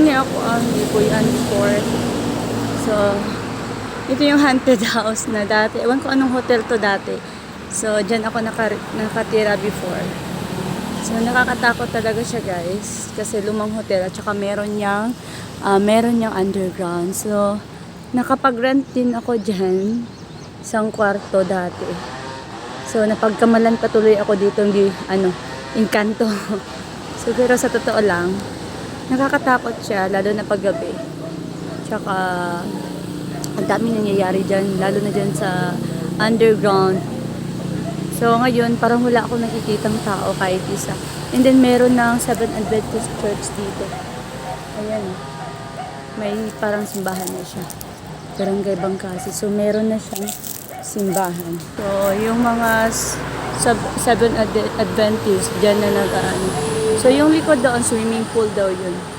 ni ako ang ko yan before. So, ito yung haunted house na dati. Ewan ko anong hotel to dati. So, dyan ako naka, nakatira before. So, nakakatakot talaga siya guys. Kasi lumang hotel at saka meron niyang, ah, meron niyang underground. So, nakapag-rent din ako dyan. Isang kwarto dati. So, napagkamalan patuloy ako dito hindi, ano, inkanto. so, pero sa totoo lang, nakakatakot siya, lalo na paggabi. Tsaka, ang dami nangyayari dyan, lalo na dyan sa underground. So, ngayon, parang wala akong nakikitang tao kahit isa. And then, meron ng Seven Adventist Church dito. Ayan. May parang simbahan na siya. Barangay Bangkasi. So, meron na siyang simbahan. So, yung mga s- sub- Seven Ad- Adventist, dyan na nag ano. So, yung likod doon, swimming pool daw yun.